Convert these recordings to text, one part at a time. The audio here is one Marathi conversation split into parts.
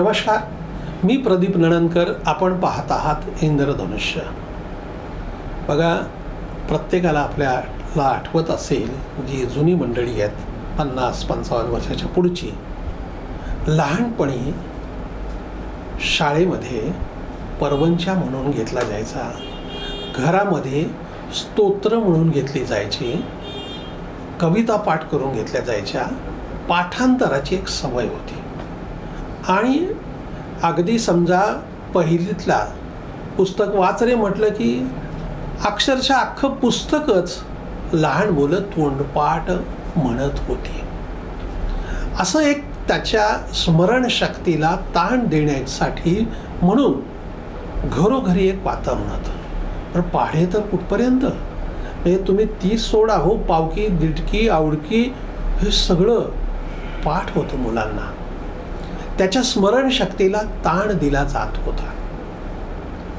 नमस्कार. मी प्रदीप नणनकर आपण पाहत आहात इंद्रधनुष्य. बघा प्रत्येकाला आपल्याला आठवत असेल जी जुनी मंडळी आहेत पन्नास पंचावन्न वर्षाच्या पुढची लहानपणी शाळेमध्ये परवंचा म्हणून घेतला जायचा. घरामध्ये स्तोत्र म्हणून घेतली जायची. कविता पाठ करून घेतल्या जायच्या. पाठांतराची एक सवय होती. आणि अगदी समजा पहिलीतला पुस्तक वाच रे म्हटलं की अक्षरशः अख्खं पुस्तकच लहान मुलं तोंडपाठ म्हणत होती. असं एक त्याच्या स्मरणशक्तीला ताण देण्यासाठी म्हणून घरोघरी एक वातावरण होतं. पण पाढे तर कुठपर्यंत? म्हणजे तुम्ही ती सोडा हो पावकी दिडकी आवडकी हे सगळं पाठ होतं मुलांना. त्याच्या स्मरणशक्तीला ताण दिला जात होता.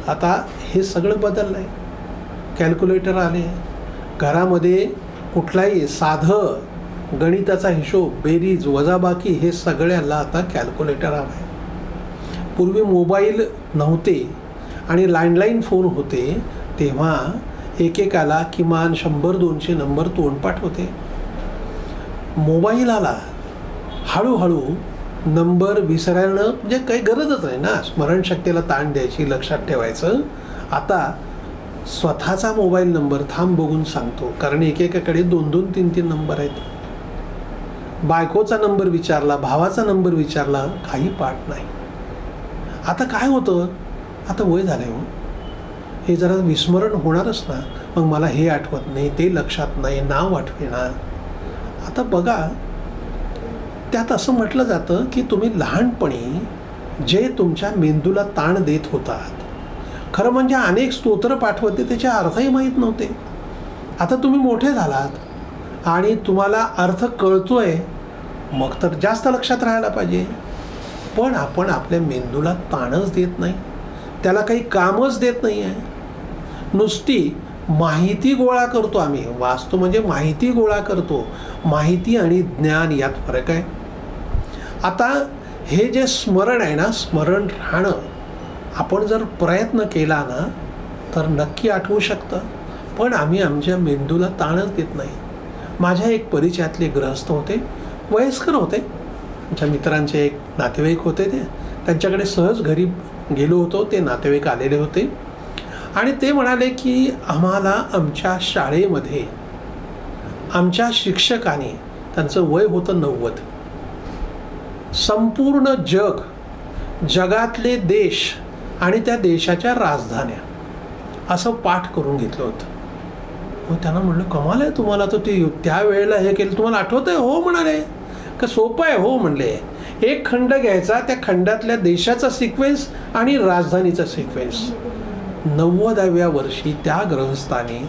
आता हे सगळं बदललं आहे कॅल्क्युलेटर आले. घरामध्ये कुठलाही साधं गणिताचा हिशोब बेरीज वजाबाकी हे सगळ्याला आता कॅल्क्युलेटर हवं आहे पूर्वी मोबाईल नव्हते आणि लँडलाईन फोन होते तेव्हा एकेकाला किमान शंभर दोनशे नंबर तोंडपाठ होते. मोबाईल आला. हळूहळू नंबर विसरायला म्हणजे काही गरजच नाही ना. स्मरणशक्तीला ताण द्यायची लक्षात ठेवायचं. आता स्वतःचा मोबाईल नंबर थांब बघून सांगतो. कारण एकेकाकडे दोन दोन तीन तीन नंबर आहेत. बायकोचा नंबर विचारला भावाचा नंबर विचारला काही पाठ नाही. आता काय होतं? आता वय झालं हो. हे जरा विस्मरण होणारच ना. मग मला हे आठवत नाही ते लक्षात नाही नाव आठवेना. आता बघा त्यात असं म्हटलं जातं की तुम्ही लहानपणी जे तुमच्या मेंदूला ताण देत होतात खरं म्हणजे अनेक स्तोत्र पाठवते त्याचे अर्थही माहीत नव्हते. आता तुम्ही मोठे झालात आणि तुम्हाला अर्थ कळतो आहे मग तर जास्त लक्षात राहायला पाहिजे. पण आपण आपल्या मेंदूला ताणच देत नाही. त्याला काही कामच देत नाही आहे नुसती माहिती गोळा करतो आम्ही. वास्तू म्हणजे माहिती गोळा करतो. माहिती आणि ज्ञान यात फरक आहे. आता हे जे स्मरण आहे ना स्मरण राहणं आपण जर प्रयत्न केला ना तर नक्की आठवू शकतं. पण आम्ही आमच्या मेंदूला ताणच देत नाही. माझ्या एक परिचयातले ग्रहस्थ होते वयस्कर होते. आमच्या मित्रांचे एक नातेवाईक होते ते. त्यांच्याकडे सहज घरी गेलो होतो ते नातेवाईक आलेले होते. आणि ते म्हणाले की आम्हाला आमच्या शाळेमध्ये आमच्या शिक्षकाने त्यांचं वय होतं नव्वद. संपूर्ण जग जगातले देश आणि त्या देशाच्या राजधान्या असं पाठ करून घेतलं होतं. मग त्यांना म्हणलं कमाल आहे तुम्हाला तर ते त्यावेळेला हे केलं. तुम्हाला आठवत आहे हो म्हणाले. का सोपं आहे? हो म्हणले. एक खंड घ्यायचा त्या खंडातल्या देशाचा सिक्वेन्स आणि राजधानीचा सिक्वेन्स नव्वदाव्या वर्षी त्या ग्रहस्थानी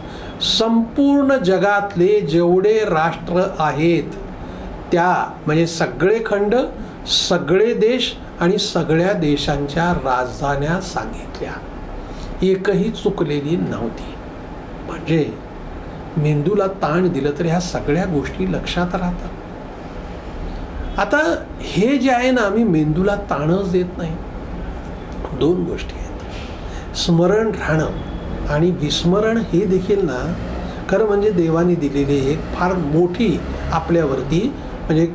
संपूर्ण जगातले जेवढे राष्ट्र आहेत त्या म्हणजे सगळे खंड सगळे देश आणि सगळ्या देशांच्या राजधान्या सांगितल्या. एकही चुकलेली नव्हती. म्हणजे मेंदूला ताण दिलं तर ह्या सगळ्या गोष्टी लक्षात राहतात. आता हे जे आहे ना आम्ही मेंदूला ताणच देत नाही. दोन गोष्टी आहेत. स्मरण राहणं आणि विस्मरण हे देखील ना खरं म्हणजे देवाने दिलेली एक फार मोठी आपल्यावरती म्हणजे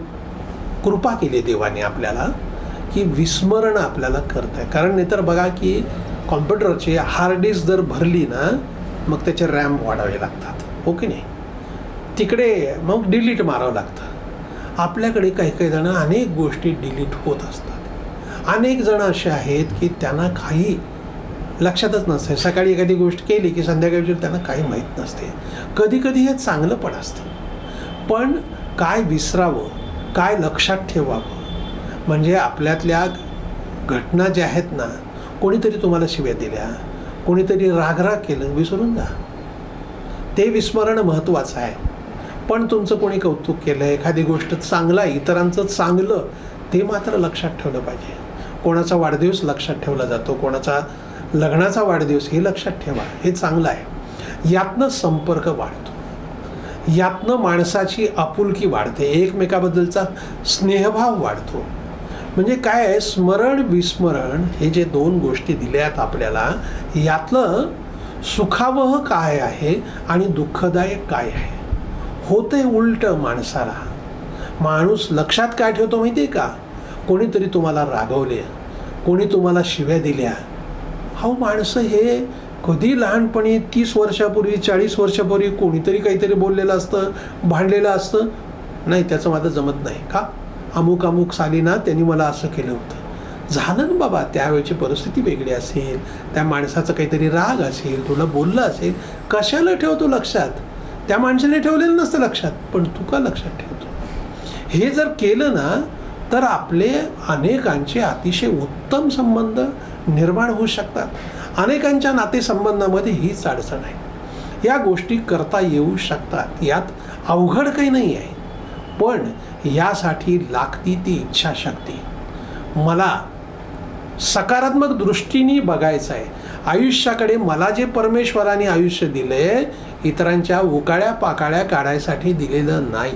कृपा केली देवाने आपल्याला की विस्मरण आपल्याला करत आहे कारण नाहीतर बघा की कॉम्प्युटरची हार्ड डिस्क जर भरली ना मग त्याचे रॅम वाढावे लागतात. हो की नाही? तिकडे मग डिलीट मारावं लागतं. आपल्याकडे काही काही जण अनेक गोष्टी डिलीट होत असतात. अनेक जण असे आहेत की त्यांना काही लक्षातच नसते. सकाळी एखादी गोष्ट केली की संध्याकाळी त्यांना काही माहीत नसते. कधी कधी हे चांगलं पण असतं. पण काय विसरावं? काय लक्षात ठेवावं? म्हणजे आपल्यातल्या घटना ज्या आहेत ना कोणीतरी तुम्हाला शिव्या दिल्या कोणीतरी रागराग केलं विसरून जा. ते विस्मरण महत्त्वाचं आहे. पण तुमचं कोणी कौतुक केलं एखादी गोष्ट चांगलं आहे इतरांचं चांगलं ते मात्र लक्षात ठेवलं पाहिजे. कोणाचा वाढदिवस लक्षात ठेवला जातो कोणाचा लग्नाचा वाढदिवस हे लक्षात ठेवा हे चांगलं आहे. यातनं संपर्क वाढतो. यातनं माणसाची आपुलकी वाढते एकमेकाबद्दलचा स्नेहभाव वाढतो. म्हणजे काय आहे? स्मरण विस्मरण हे जे दोन गोष्टी दिल्यात आपल्याला यातलं सुखावह काय आहे आणि दुःखदायक काय आहे? होतंय उलट माणसाला. माणूस लक्षात काय ठेवतो माहिती आहे का? कोणीतरी तुम्हाला रागवले कोणी तुम्हाला शिव्या दिल्या. हो माणसं हे कधी लहानपणी तीस वर्षापूर्वी चाळीस वर्षापूर्वी कोणीतरी काहीतरी बोललेलं असतं भांडलेलं असतं? नाही त्याचं माझं जमत नाही का? अमुक अमुक साली ना त्यांनी मला असं केलं होतं. झालं ना बाबा त्यावेळची परिस्थिती वेगळी असेल त्या माणसाचं काहीतरी राग असेल तुला बोललं असेल कशाला ठेवतो लक्षात? त्या माणसाने ठेवलेलं नसतं लक्षात पण तू का लक्षात ठेवतो? हे जर केलं ना तर आपले अनेकांचे अतिशय उत्तम संबंध निर्माण होऊ शकतात. अनेकांच्या नातेसंबंधामध्ये हीच अडचण आहे. या गोष्टी करता येऊ शकतात. यात अवघड काही नाही आहे. पण यासाठी लागती ती इच्छाशक्ती. मला सकारात्मक दृष्टीने बघायचं आहे. आयुष्याकडे मला जे परमेश्वराने आयुष्य दिले इतरांच्या उकाळ्या पाकाळ्या काढायसाठी दिलेलं नाही.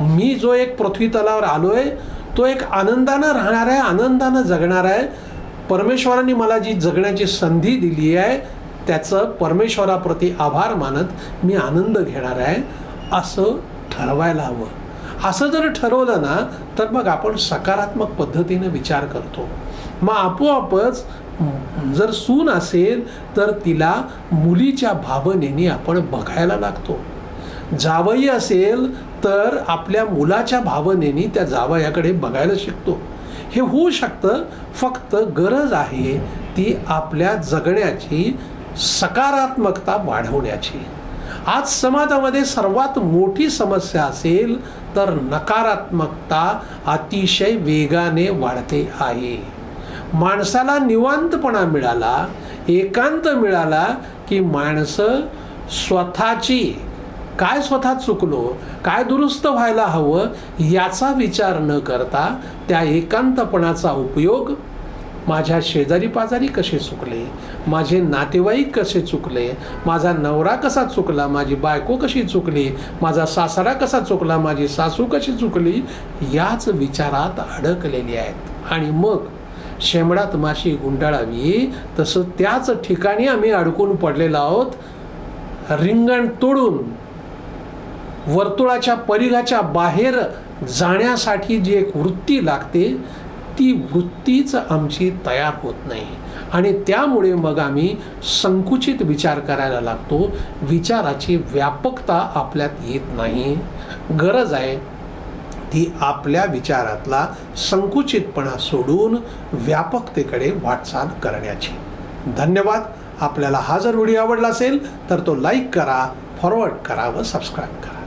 मी जो एक पृथ्वी तलावर आहे तो एक आनंदानं राहणार आहे आनंदानं जगणार आहे परमेश्वराने मला जी जगण्याची संधी दिली आहे त्याचं परमेश्वराप्रती आभार मानत मी आनंद घेणार आहे असं ठरवायला हवं. असं जर ठरवलं ना तर मग आपण सकारात्मक पद्धतीने विचार करतो. मग आपोआपच जर सून असेल तर तिला मुलीच्या भावनेने आपण बघायला लागतो. जावई असेल तर आपल्या मुलाच्या भावनेने त्या जावयाकडे बघायला शिकतो. हे होऊ शकतं फक्त गरज आहे ती आपल्या जगण्याची सकारात्मकता वाढवण्याची. आज समाजामध्ये सर्वात मोठी समस्या असेल तर नकारात्मकता अतिशय वेगाने वाढते आहे. माणसाला निवांतपणा मिळाला एकांत मिळाला की माणसं स्वतःची काय स्वतः चुकलो काय दुरुस्त व्हायला हवं याचा विचार न करता त्या एकांतपणाचा उपयोग माझ्या शेजारी पाजारी कसे चुकले माझे नातेवाईक कसे चुकले माझा नवरा कसा चुकला माझी बायको कशी चुकली माझा सासरा कसा चुकला माझी सासू कशी चुकली याच विचारात अडकलेली आहेत. आणि मग शेमडात माशी गुंडाळावी तसं त्याच ठिकाणी आम्ही अडकून पडलेलो आहोत रिंगण तोडून. वर्तुळाच्या परिघाच्या बाहेर जाण्यासाठी जी एक वृत्ती लागते ती वृत्तीच आमची तयार होत नाही. आणि त्यामुळे मग आम्ही संकुचित विचार करायला लागतो. विचाराची व्यापकता आपल्यात येत नाही. गरज आहे ती आपल्या विचारातला संकुचितपणा सोडून व्यापकतेकडे वाटचाल करण्याची. धन्यवाद. आपल्याला हा जर व्हिडिओ आवडला असेल तर तो लाईक करा फॉरवर्ड करा व सबस्क्राईब करा.